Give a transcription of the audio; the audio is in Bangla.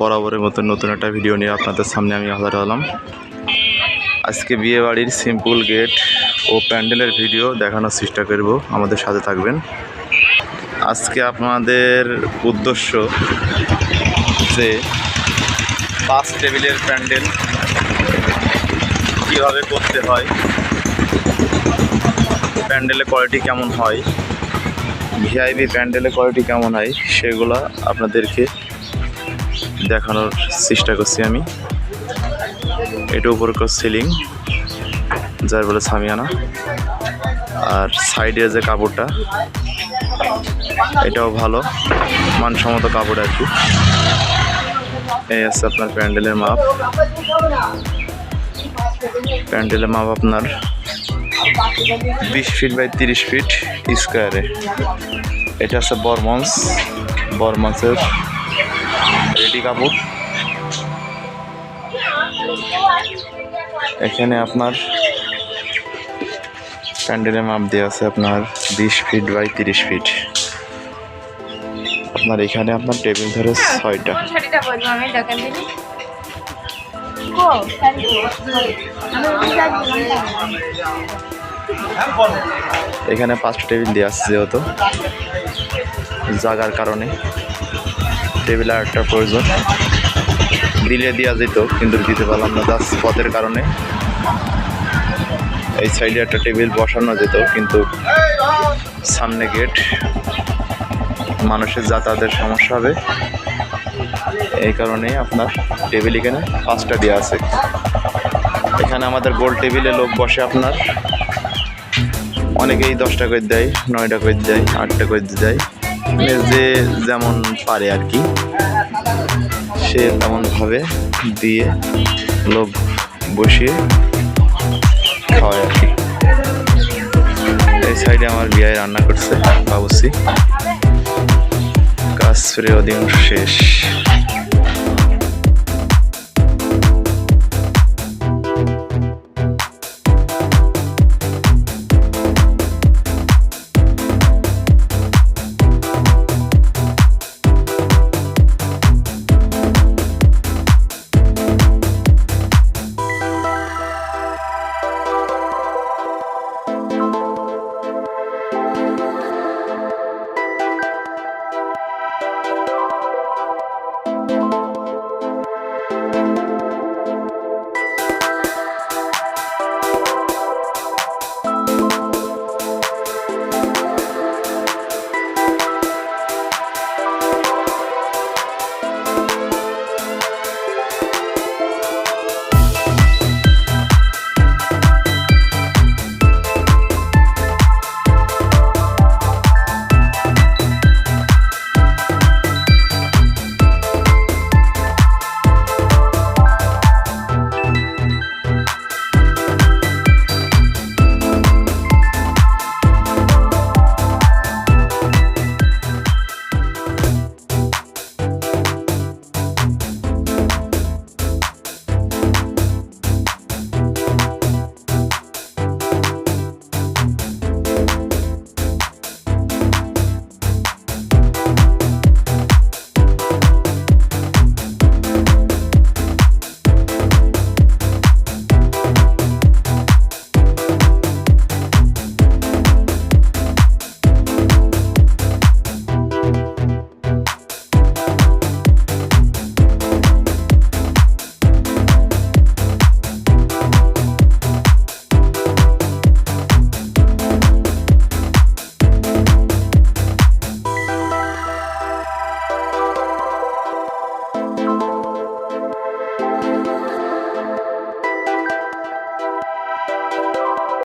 বরাবরের মতো নতুন একটা ভিডিও নিয়ে আপনাদের সামনে আমি হাজার হলাম। আজকে বিয়ে বাড়ির সিম্পল গেট ও প্যান্ডেলের ভিডিও দেখানোর চেষ্টা করব। আমাদের সাথে থাকবেন। আজকে আপনাদের উদ্দেশ্য যে পাঁচ টেবিলের প্যান্ডেল কীভাবে করতে হয় প্যান্ডেলের কোয়ালিটি কেমন হয় ভিআইপি প্যান্ডেলের কোয়ালিটি কেমন হয়, সেগুলো আপনাদেরকে দেখানোর চেষ্টা করছি আমি। এটা উপর সিলিং যার বলে সামিয়ানা। আর সাইডে যে কাপড়টা, এটাও ভালো, মানসম্মত কাপড় আর কি। এই আছে আপনার প্যান্ডেলের মাপ। প্যান্ডেলের মাপ আপনার বিশ ফিট বাই তিরিশ ফিট স্কোয়ারে এটা আছে বরমন্স, বরমন্সের রেডি কাপড় এখানে আপনার প্যান্ডেলের মাপ দেওয়া আছে আপনার বিশ ফিট বাই তিরিশ ফিট আপনার এখানে আপনার টেবিল ধরে ছয়টা। আমি? বুঝা এখানে পাঁচটা টেবিল দেওয়া আছে যেহেতু জাগার কারণে। টেবিল একটা প্রয়োজন। দিলে দেওয়া যেত, কিন্তু দিতে পারলাম না, জাস্ট পথের কারণে। এই সাইডে একটা টেবিল বসানো যেত, কিন্তু সামনে গেট, মানুষের যাতায়াতের সমস্যা হবে। এই কারণেই আপনার টেবিল এখানে পাঁচটা দেওয়া আছে। এখানে আমাদের গোল টেবিলে লোক বসে আপনার। অনেকেই দশটা করে দেয়, নয়টা করে দেয়, আটটা করে দেয়। যে যেমন পারে আর কি, সে তেমনভাবে দিয়ে লোভ বসিয়ে খাওয়ায় আর কি। এই সাইডে আমার বিয়ে রান্না করছে, বাবুসি। কাজ ফিরে অধিকাংশ শেষ।